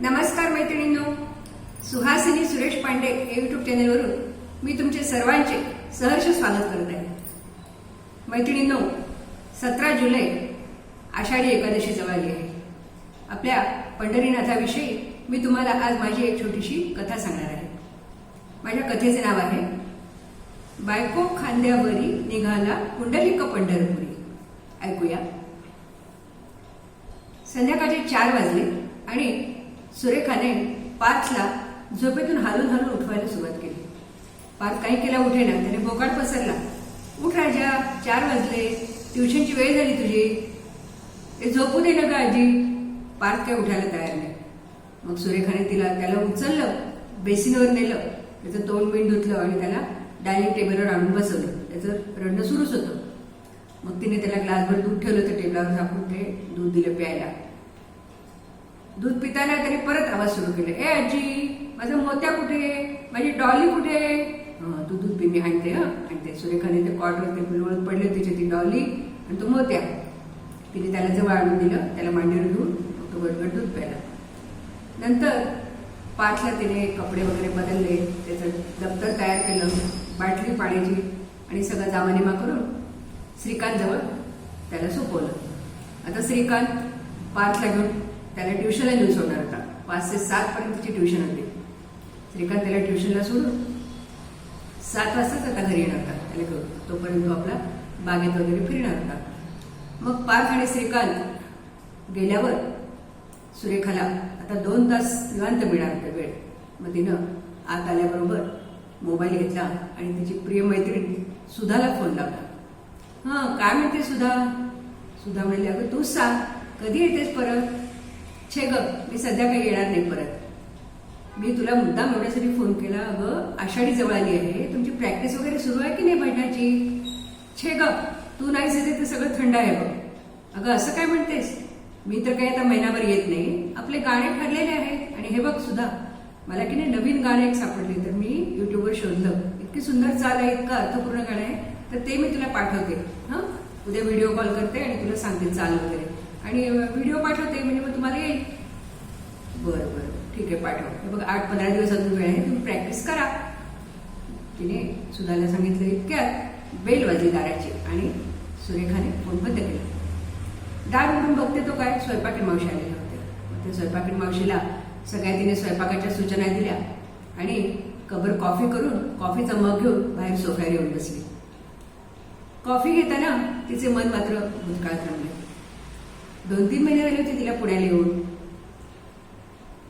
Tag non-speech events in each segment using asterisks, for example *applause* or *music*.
नमस्कार मैत्रिणींनो. सुहासिनी सुरेश पांडे या युट्यूब चॅनलवरून मी तुमचे सर्वांचे सहर्ष स्वागत करत आहे. मैत्रिणींनो सतरा जुलै आषाढी एकादशी जवळ आली आहे आपल्या पंढरीनाथाविषयी मी तुम्हाला आज माझी एक छोटीशी कथा सांगणार आहे. माझ्या कथेचे नाव आहे बायको खांद्यावरी निघाला कुंडलिक पंढरपुरी. ऐकूया. संध्याकाळचे चार वाजले आणि सुरेखाने पार्थला झोपेतून हालून हालून उठवायला सुरुवात केली. पार्थ काही केला उठेना त्याने बोकाड पसरला. उठ राजा चार वाजले. ट्युशनची वेळ झाली तुझी. ते झोपू दे ना का आजी. पार्थ काय उठायला तयार नाही. मग सुरेखाने तिला त्याला उचललं बेसिनवर नेलं. त्याचं तोंड बिंड धुतलं आणि त्याला डायनिंग टेबलवर आणून बसवलं. त्याचं रडणं सुरूच होतं. मग तिने त्याला ग्लासभर दूध ठेवलं तर टेबलावर झाकून ते दूध दिलं प्यायला. दूध पिताना त्याने परत आवाज सुरू केला. ए आजी माझा मोत्या कुठे माझी डॉली कुठे तू दूध पी मी आणते आणि आणते सुरेखाने ते कॉटवर ते पिलवळत पडले तिचे ती डॉली आणि तो मोत्या. तिने त्याला जवळ आणून दिलं त्याला मांडीवर घेऊन तो गडगड दूध प्यायला. नंतर पाठला तिने कपडे वगैरे बदलले त्याचं दप्तर तयार केलं बाटली पाण्याची आणि सगळं जामानिमा करून श्रीकांत जवळ त्याला सोपवलं. आता श्रीकांत पाचला घेऊन त्याला ट्युशनला घेऊन सोडणार होता पाच ते सात पर्यंतची ट्युशन होती. श्रीकांत त्याला ट्युशनला सोडून सात वाजताच आता घरी येणार होता त्याला घेऊन तोपर्यंत तो आपला बागेत वगैरे फिरणार होता मग पार्थ आणि श्रीकांत गेल्यावर सुरेखाला आता दोन तास निवांत मिळणार होते वेळ. मग तिनं आत आल्याबरोबर मोबाईल घेतला आणि तिची प्रिय मैत्रीण सुधाला फोन लावला. हां काय म्हणते सुधा? सुधा म्हणली अगं तूच सांग. कधी येतेस परत? छे ग मी सध्या काही येणार नाही परत. मी तुला मुद्दाम एवढ्यासाठी फोन केला अगं आषाढी जवळ आली आहे. तुमची प्रॅक्टिस वगैरे सुरू आहे की नाही भजनाची छे ग तू नाहीच येते तर सगळं थंड आहे बघ. अगं असं काय म्हणतेस? मी तर काही आता महिनाभर येत नाही. आपले गाणे ठरलेले आहेत. आणि हे बघ सुद्धा मला की नाही नवीन गाणे एक सापडले तर मी युट्यूबवर शोधलं. इतकी सुंदर चाल आहे इतकं अर्थपूर्ण गाणं आहे. तर ते मी तुला पाठवते. हां? उद्या व्हिडिओ कॉल करते आणि तुला सांगते चाल वगैरे. आणि व्हिडिओ पाठवते म्हणजे मग तुम्हाला येईल. बरं बरं. ठीक आहे पाठव. बघ आठ पंधरा दिवस अजून वेळ आहे. तुम्ही प्रॅक्टिस करा. तिने सुधाला सांगितलं इतक्यात बेल वाजली दाराची आणि सुरेखाने फोन बंद केला. दार उघडून बघते तो काय? स्वयंपाकी मावशी आलेले होते. मग ते स्वयंपाकी मावशीला सगळ्या तिने स्वयंपाकाच्या सूचना दिल्या आणि कबर कॉफी करून कॉफीचा मग घेऊन बाहेर सोफ्यावर येऊन बसली. कॉफी घेताना तिचे मन मात्र भूतकाळात रमले दोन तीन महिने झाले होते तिला पुण्याला येऊन.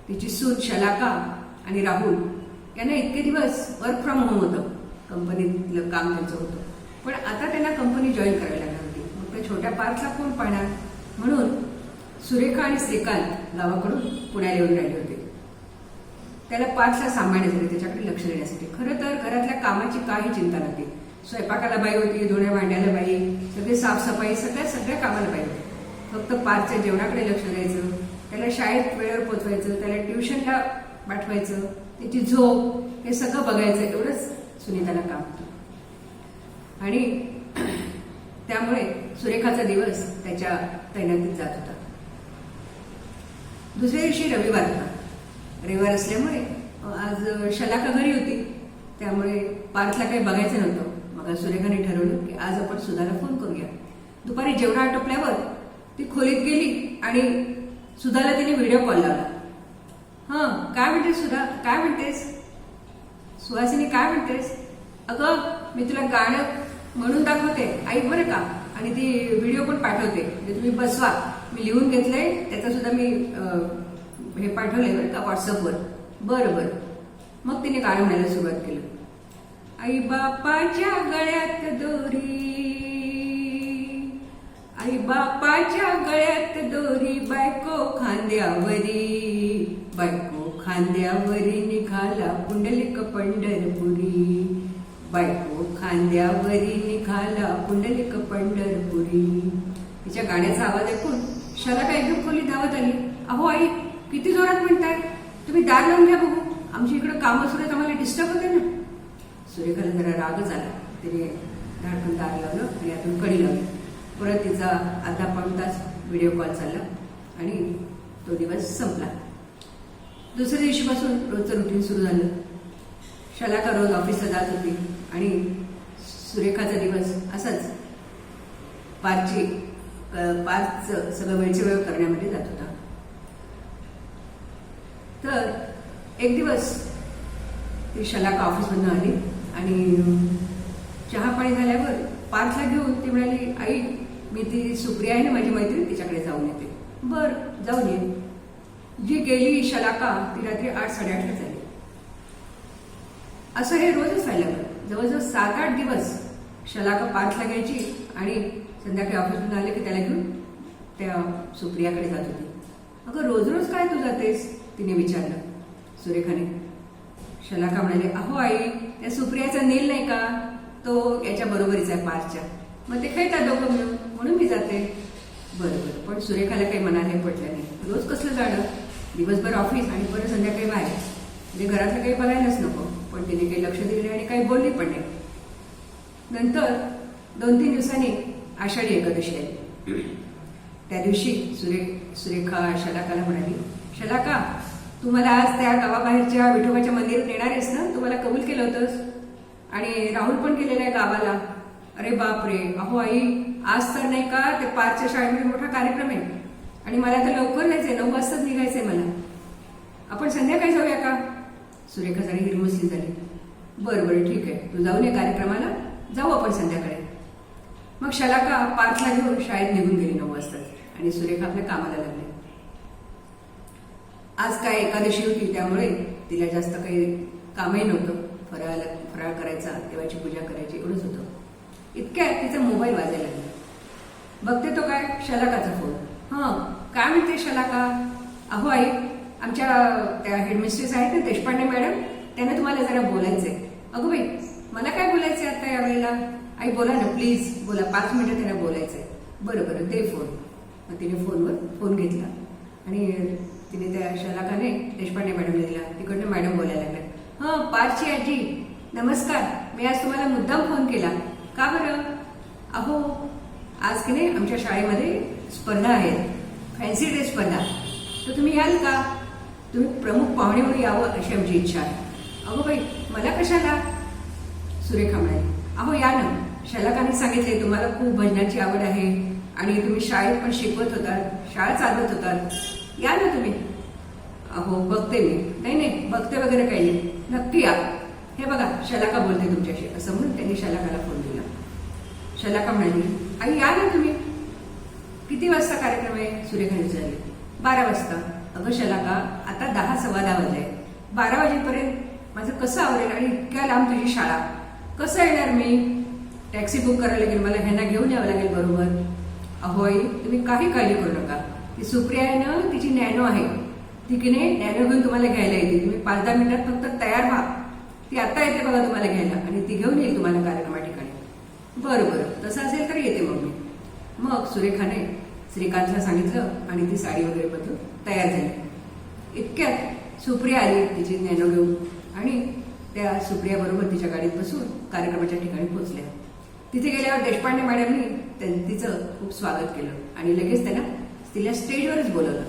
तिची सूत शलाका आणि राहुल यांना इतके दिवस वर्क फ्रॉम होम होतं. कंपनीतलं काम त्यांचं होतं. पण आता त्यांना कंपनी जॉईन करायला लागली होती. मग त्या छोट्या पार्कला कोण पाहणार? म्हणून सुरेखा आणि श्रीकांत गावाकडून पुण्याला येऊन राहिले होते. त्याला पार्कला सांभाळण्यासाठी त्याच्याकडे लक्ष देण्यासाठी. खरं तर घरातल्या कामाची काही चिंता नव्हती. स्वयंपाकाला बाई होती धुण्या भांड्याला बाई सगळी साफसफाई सगळ्या सगळ्या कामाला बाई होती. फक्त पारच्या जेवणाकडे लक्ष द्यायचं त्याला शाळेत वेळेवर पोचवायचं त्याला ट्युशनला पाठवायचं त्याची झोप हे सगळं बघायचं एवढंच सुनीताला काम होतं. आणि *clears throat* त्यामुळे सुरेखाचा दिवस त्याच्या तैनातीत जात होता. दुसऱ्या दिवशी रविवार होता. रविवार असल्यामुळे आज शलाका घरी होती. त्यामुळे पार्थला काही बघायचं नव्हतं. सुरेखाने ठरवलं की आज आपण सुधाला फोन करूया. दुपारी जेवण आटोपल्यावर ती खोलीत गेली आणि सुधाला तिने व्हिडिओ कॉल लावला. हां काय म्हणते सुधा? काय म्हणतेस? सुहासिनी काय म्हणतेस? अगं मी तुला गाणं म्हणून दाखवते. ऐक बरं का. आणि ती व्हिडिओ पण पाठवते. म्हणजे तुम्ही बसवा. मी लिहून घेतलंय. त्याचा सुद्धा मी हे पाठवलंय बरं का व्हॉट्सअपवर बरं बरं. मग तिने गाणं म्हणायला सुरुवात केलं. आई बापाच्या गळ्यात दोरी. आई बापाच्या गळ्यात दोरी बायको खांद्यावरी. बायको खांद्यावरी निघाला पुंडलिक पंढरपुरी. बायको खांद्यावरी निघाला पुंडलिक पंढरपुरी. तिच्या गाण्याचा आवाज ऐकून शलाका एकदम खोली धावत आली. अहो आई किती जोरात म्हणताय? तुम्ही दार लावून घ्या बघू. आमची इकडे कामं सुरू आम्हाला डिस्टर्ब होते ना. सुरेखाला जरा रागच आला तिने धाडकन दार लावलं आणि आतून कडी लावली. परत तिचा अर्धा पाऊण तास व्हिडिओ कॉल चालला आणि तो दिवस संपला. दुसऱ्या दिवशीपासून रोजचं रुटीन सुरू झालं. शलाका रोज ऑफिसला जात होती आणि सुरेखाचा दिवस असाच. पारची पारचं सगळं वेळचे वेळ करण्यामध्ये जात होता. तर एक दिवस ती शलाका ऑफिसमधून आली. आणि चहा पाणी झाल्यावर पार्थला घेऊन ती म्हणाली आई मी ती सुप्रिया आहे ना माझी मैत्रीण तिच्याकडे जाऊन येते. बर जाऊन ये. जी गेली शलाका ती रात्री आठ साडेआठला झाली. असं हे रोजच व्हायला जवळजवळ सात आठ दिवस शलाका पार्थला घ्यायची आणि संध्याकाळी ऑफिसमधून आले की त्याला घेऊन त्या सुप्रियाकडे जात होती. अगं रोज रोज काय तू जातेस? तिने विचारलं. सुरेखाने शलाका म्हणाले अहो आई त्या सुप्रियाचा नील नाही का? तो याच्या बरोबरीचा आहे पारच्या. मग ते खेळतात दोघं मिळून. म्हणून मी जाते. बरोबर पण सुरेखाला काही मनाला हे पटलं नाही. रोज कसलं जाणं? दिवसभर ऑफिस आणि परत संध्याकाळी बाहेर. म्हणजे घरातलं काही बघायलाच नको. पण तिने काही लक्ष दिले आणि काही बोलली पण नाही. नंतर दोन तीन दिवसांनी आषाढी एकादशी आली. त्या दिवशी सुरे सुरेखा शलाकाला म्हणाली शलाका तू मला आज त्या गावाबाहेरच्या विठोबाच्या मंदिरात नेणार आहेस ना? तू मला कबूल केलं होतंस. आणि राहुल पण गेलेला आहे गावाला. अरे बापरे. अहो आई आज तर नाही का ते पारच्या शाळेमध्ये मोठा कार्यक्रम आहे. आणि मला तर लवकर जायचंय. नऊ वाजताच निघायचंय मला. आपण संध्याकाळी जाऊया का? सुरेखा झाली हिरमुसली झाली. बरं बरं ठीक आहे. तू जाऊन ये कार्यक्रमाला. जाऊ आपण संध्याकाळी. मग शलाका पाचला घेऊन शाळेत निघून गेली नऊ वाजता आणि सुरेखा आपल्या कामाला लागली. आज काय एकादशी होती त्यामुळे तिला जास्त काही कामही नव्हतं. फराळ फराळ करायचा देवाची पूजा करायची एवढंच होतं. इतक्या तिचा मोबाईल वाजायला लागला. बघते तो काय? शलाकाचा फोन. हां काय म्हणते शलाका? अहो आई आमच्या त्या हेडमिस्ट्रेस आहेत ना देशपांडे मॅडम त्यांना तुम्हाला जरा बोलायचंय. अगो बाई मला काय बोलायचंय आता यावेळेला आई बोला ना प्लीज बोला पाच मिनिटं त्यांना बोलायचंय. बरं बरं दे फोन. मग तिने फोनवर फोन घेतला. आणि तिने त्या शलाकाने देशपांडे मॅडमला दिला. तिकडनं मॅडम बोलायला लागल्या. हां पारची आजी. नमस्कार. मी आज तुम्हाला मुद्दाम फोन केला. का बरं? अहो आज की नाही आमच्या शाळेमध्ये स्पर्धा आहेत फॅन्सी ड्रेस स्पर्धा. तर तुम्ही याल का? तुम्ही प्रमुख पाहुणे म्हणून यावं अशी आमची इच्छा आहे. अहो बाई मला कशाला? सुरेखा म्हणाली. अहो या ना. शलाकाने सांगितले तुम्हाला खूप भजनाची आवड आहे आणि तुम्ही शाळेत पण शिकवत होतात शाळा चालवत होतात. या ना तुम्ही. अहो बघते मी. नाही नाही बघते वगैरे काही नाही. नक्की या. हे बघा शलाका बोलते तुमच्याशी. असं म्हणून त्यांनी शलाकाला फोन दिला. शलाका म्हणाली आई या ना तुम्ही. किती वाजता कार्यक्रम आहे? सुरेखाने झाले. बारा वाजता. अगं शलाका आता दहा सव्वा दहा वाजले. बारा वाजेपर्यंत माझं कसं आवडेल आणि इतक्या लांब तुझी शाळा? कसं येणार मी? टॅक्सी बुक करायला लागेल मला ह्यांना घेऊन यावं लागेल बरोबर? अहो आई तुम्ही काही काळजी करू नका. ती सुप्रिया आहे ना तिची नॅनो आहे. ती की नाही? नॅनो घेऊन तुम्हाला घ्यायला येते. तुम्ही पाच दहा मिनिटात फक्त तयार व्हा. ती आता येते बघा तुम्हाला घ्यायला आणि ती घेऊन येईल तुम्हाला कार्यक्रमा ठिकाणी. बरं बरं. तसं असेल तर येते मग मी. मग सुरेखाने श्रीकांतला सांगितलं आणि ती साडी वगैरे बदलून तयार झाली. इतक्यात सुप्रिया आली तिची नॅनो घेऊन आणि त्या सुप्रिया बरोबर तिच्या गाडीत बसून कार्यक्रमाच्या ठिकाणी पोहोचल्या. तिथे गेल्यावर देशपांडे मॅडमनी त्यां- तिचं खूप स्वागत केलं आणि लगेच त्यांना तिला स्टेजवरच बोलवलं.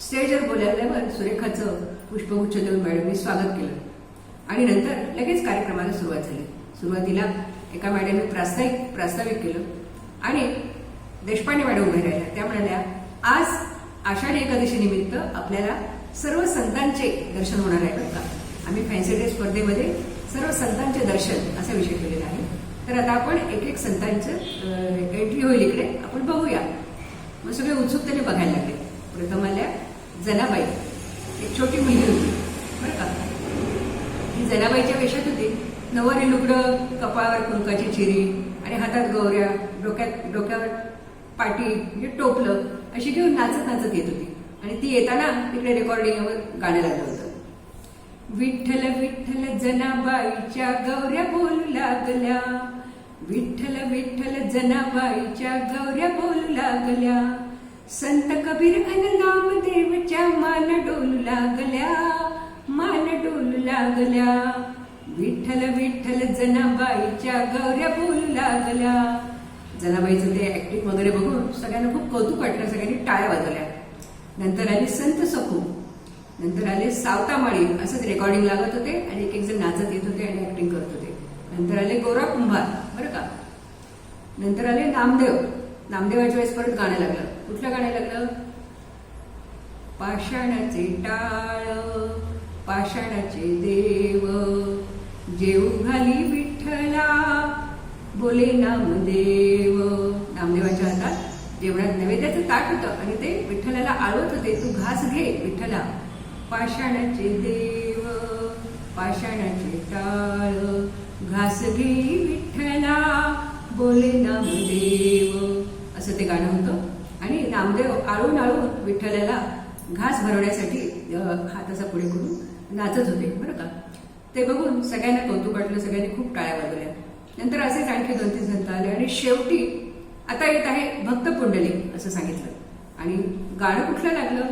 स्टेजवर बोलावल्यावर सुरेखाचं पुष्पगुच्छ देऊन मॅडमनी स्वागत केलं. आणि नंतर लगेच कार्यक्रमाला सुरुवात झाली. सुरुवातीला एका मॅडमने प्रास्ताविक प्रास्ताविक केलं. आणि देशपांडे मॅडम उभे राहिल्या. त्या म्हणाल्या आज आषाढी एकादशी निमित्त आपल्याला सर्व संतांचे दर्शन होणार आहे बरं का? आम्ही फॅन्सी डे स्पर्धेमध्ये सर्व संतांचे दर्शन असा विषय केलेला आहे. तर आता आपण एक एक संतांचं एंट्री होईल इकडे. आपण बघूया. मग सगळे उत्सुकतेने बघायला लागले. प्रथम आल्या जनाबाई. एक छोटी मुलगी होती बरं का? ही जनाबाईच्या वेशात होती. नवारी लुगडं कपाळावर कुंकाची चिरी आणि हातात गौऱ्या डोक्यात डोक्यावर पाटी म्हणजे टोपलं अशी घेऊन नाचत नाचत येत होती. आणि ती येताना तिकडे रेकॉर्डिंगवर गाणं लागलं होतं. विठ्ठल विठ्ठल जनाबाईच्या गौऱ्या बोलू लागल्या. विठ्ठल विठ्ठल जनाबाईच्या गौऱ्या बोलू लागल्या. संत कबीर नाम देवच्या मान डोलू लागल्या मान डोलू लागल्या. विठ्ठल विठ्ठल जनाबाईच्या गौऱ्या बोलू लागल्या. जनाबाईचं ते ऍक्टिंग वगैरे बघून सगळ्यांना खूप कौतुक वाटलं सगळ्यांनी टाळ्या वाजवल्या. नंतर आले संत सखू. नंतर आले सावतामाळी असंच रेकॉर्डिंग लागत होते आणि एक एक जण नाचत येत होते आणि ऍक्टिंग करत होते. नंतर आले गोरा कुंभार. बरं का? नंतर आले नामदेव. नामदेवाच्या वेळेस परत गाणं लागलं. कुठलं गाणं लागलं? पाषाणाचे टाळ पाषाणाचे देव. जेऊ घाली विठ्ठला बोले नामदेव. नामदेवाच्या हातात जेवणात नैवेद्याचं ताट होतं आणि ते विठ्ठलाला आळवत होते. तू घास घे विठ्ठला पाषाणाचे देव पाषाणाचे टाळ घास घे विठ्ठला बोले नामदेव. असं ते गाणं होतं. आणि नामदेव आळून आळून विठ्ठलाला घास भरवण्यासाठी हाताचा पुढे करून नाचत होते बरं का? ते बघून सगळ्यांना कौतुक वाटलं सगळ्यांनी खूप टाळ्या वाजवल्या. नंतर असेच आणखी दोन तीन संत आले आणि शेवटी आता येत आहे भक्त पुंडली असं सांगितलं. आणि गाणं कुठलं लागलं?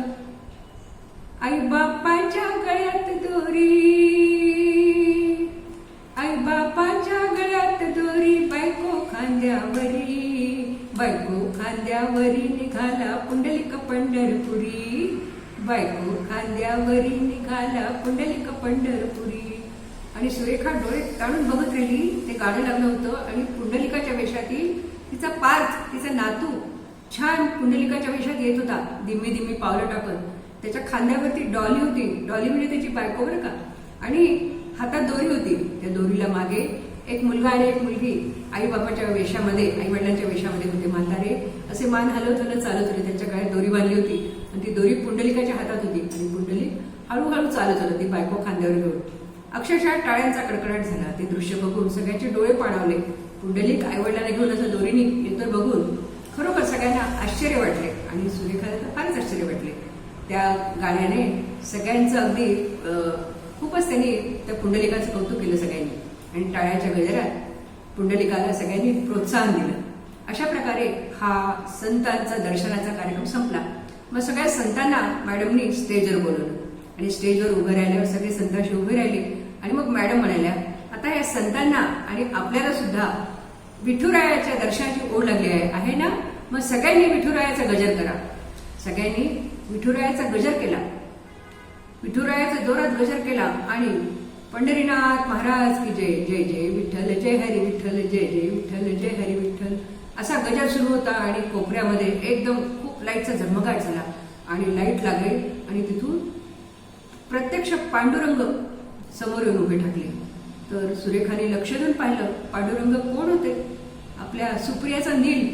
आई बाप्पाच्या गळ्यात दोरी. बापाच्या गळ्यात दोरी बायको खांद्यावरी बायको खांद्यावरी निघाला पुंडलिक पंढरपुरी. बायको खांद्यावरी निघाला पुंडलिक पंढरपुरी. आणि सुरेखा डोळे ताणून बघत राहिली. ते गाणं लागलं होतं आणि पुंडलिकाच्या वेशातील तिचा पार्थ तिचा नातू छान पुंडलिकाच्या वेशात येत होता. धीमे धीमे पावलं टाकत त्याच्या खांद्यावरती डॉली होती. डॉली म्हणजे त्याची बायको बरं का. आणि हातात दोरी होती. त्या दोरीला मागे एक मुलगा आणि एक मुलगी आई बापाच्या वेशामध्ये आई वडिलांच्या वेशामध्ये होते. म्हातारे असे मान हलवत हलत चालत होते. त्यांच्या काळात दोरी बांधली होती. आणि ती दोरी पुंडलिकाच्या हातात होती. आणि पुंडलिक हळूहळू चालत होतं. ती बायको खांद्यावर घेऊन. अक्षरशः टाळ्यांचा कडकडाट झाला. ते दृश्य बघून सगळ्यांचे डोळे पाणावले. पुंडलिक आई वडिलांना घेऊन असं दोरीने येतं बघून खरोखर सगळ्यांना आश्चर्य वाटले. आणि सुरेखाला फारच आश्चर्य वाटले. त्या गाण्याने सगळ्यांचं अगदी खूपच त्यांनी त्या पुंडलिकाचं कौतुक केलं सगळ्यांनी. आणि टाळ्याच्या गजरात पुंडलिकाला सगळ्यांनी प्रोत्साहन दिलं. अशा प्रकारे हा संतांचा दर्शनाचा कार्यक्रम संपला. मग सगळ्या संतांना मॅडमनी स्टेजवर बोलवलं. आणि स्टेजवर उभे राहिल्यावर सगळे संतांशी उभे राहिले. आणि मग मॅडम म्हणाल्या आता या संतांना आणि आपल्याला सुद्धा विठुरायाच्या दर्शनाची ओढ लागली आहे आहे ना? मग सगळ्यांनी विठुरायाचा गजर करा. सगळ्यांनी विठुरायाचा गजर केला. विठुरायाचा जोरात गजर केला आणि पंढरीनाथ महाराज की जय जय जय विठ्ठल जय हरी विठ्ठल जय जय विठ्ठल जय हरी विठ्ठल. असा गजर सुरू होता आणि कोपऱ्यामध्ये एकदम खूप लाईटचा झगमगाट झाला आणि लाइट लागले आणि तिथून प्रत्यक्ष पांडुरंग समोर येऊन उभे ठाकले. तर सुरेखाने लक्ष देऊन पाहिलं पांडुरंग कोण होते? आपल्या सुप्रियाचा नील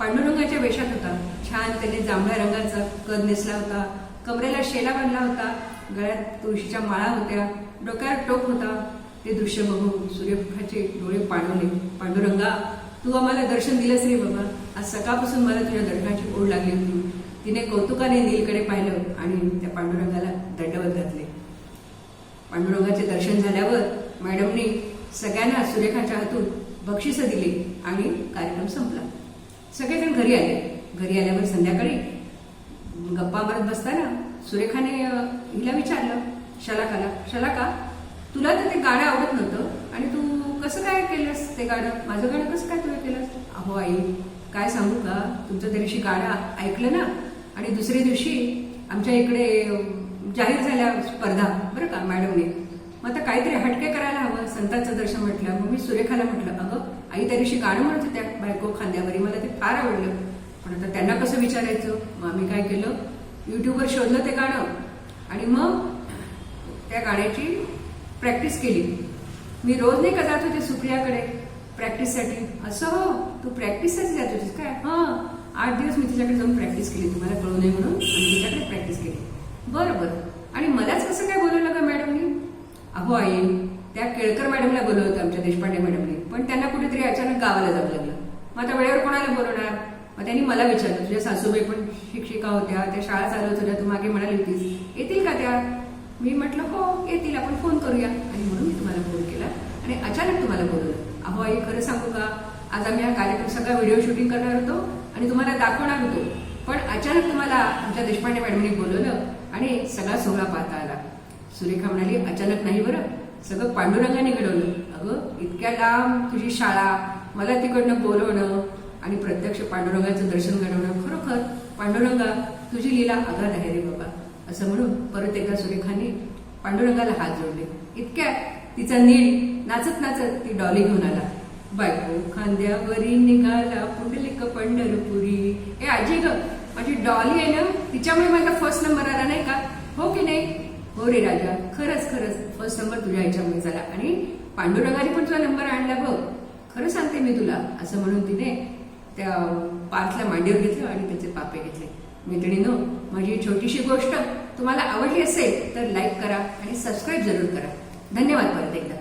पांडुरंगाच्या वेशात होता. छान त्याने जांभळ्या रंगाचा कद नेसला होता कमरेला शेला बांधला होता. गळ्यात तुळशीच्या माळा होत्या डोक्यावर टोक होता. ते दृश्य बघून सूर्यमुखाचे डोळे पाणवले पांडुरंगा तू आम्हाला दर्शन दिलंच रे बाबा. आज सकाळपासून मला तुझ्या दर्शनाची ओढ लागली होती. तिने कौतुकाने नीलकडे पाहिलं आणि त्या पांडुरंगाला दंडवत घातले. पांडुरंगाचे दर्शन झाल्यावर मॅडमनी सगळ्यांना सुरेखाच्या हातून बक्षिसं दिली आणि कार्यक्रम संपला. सगळेजण घरी आले. घरी आल्यावर संध्याकाळी गप्पा मारत बसताना सुरेखाने हिला विचारलं शलाकाला शलाका तुला तर ते गाणं आवडत नव्हतं. आणि तू कसं काय केलंस ते गाणं? माझं गाणं कसं काय तुम्ही केलंस? अहो आई काय सांगू का? तुमचं त्या दिवशी गाणं ऐकलं ना? आणि दुसऱ्या दिवशी आमच्या इकडे जाहीर झाल्या स्पर्धा बरं का मॅडमने. मग आता काहीतरी हटके करायला हवं संतांचं दर्शन म्हटलं. मग मी सुरेखाला म्हटलं अगं आई त्या दिवशी गाणं म्हणत होत्या बायको खांद्यावरी मला ते फार आवडलं. पण आता त्यांना कसं विचारायचं? मग आम्ही काय केलं? युट्यूबवर शोधलं ते गाणं. आणि मग त्या गाण्याची प्रॅक्टिस केली. मी रोज नाही का जात होते सुप्रियाकडे प्रॅक्टिससाठी. असं हो तू प्रॅक्टिससाठी जात होतीस काय? हां. आठ दिवस मी तिच्याकडे जाऊन प्रॅक्टिस केली. तुम्हाला कळू नये म्हणून आणि तिच्याकडे प्रॅक्टिस केली. बरं बरं. आणि मलाच कसं काय बोलवलं का मॅडमनी? अहो आई त्या केळकर मॅडमला बोलवलं होतं आमच्या देशपांडे मॅडमनी. पण त्यांना कुठेतरी अचानक गावाला जावं लागलं. मग आता वेळेवर कोणाला बोलवणार? मग त्यांनी मला विचारलं तुझ्या सासूबाई पण शिक्षिका होत्या त्या शाळा चालवत होत्या तू मागे म्हणाली होतीस येतील का त्या? मी म्हटलं हो येतील आपण फोन करूया. आणि म्हणून मी तुम्हाला फोन केला आणि अचानक तुम्हाला बोलवलं अहो आई खरं सांगू का? आज आम्ही हा कार्यक्रम सगळा व्हिडिओ शूटिंग करणार होतो आणि तुम्हाला दाखवणार होतो. पण अचानक तुम्हाला आमच्या देशपांडे मॅडमनी बोलवलं आणि सगळा सोहळा पाहता आला. सुरेखा म्हणाली अचानक नाही बरं. सगळं पांडुरंगाने घडवलं. अगं इतक्या लांब तुझी शाळा मला तिकडनं बोलवणं आणि प्रत्यक्ष पांडुरंगाचं दर्शन घडवणं खरोखर पांडुरंगा तुझी लीला आघात आहे रे बाबा. असं म्हणून परत एका सुरेखाने पांडुरंगाला हात जोडले. इतक्या तिचा नील नाचत नाचत ती डॉली घेऊन आला. बायको खांद्यावरी निघाला पुंडलिक पंढरपुरी. ए आजी ग माझी डॉली आहे ना तिच्यामुळे माझा फर्स्ट नंबर आला नाही का? हो की नाही? हो रे राजा खरंच खरंच फर्स्ट नंबर तुझ्या ह्याच्यामुळे झाला. आणि पांडुरंगाने पण तुझा नंबर आणला बघ. खरं सांगते मी तुला असं म्हणून तिने त्या पार्थला मांडीवर घेतलं आणि त्याचे पापे घेतले. मैत्रिणीनो माझी छोटीशी गोष्ट तुम्हाला आवडली असेल तर लाईक करा आणि सबस्क्राईब जरूर करा. धन्यवाद परत एकदा.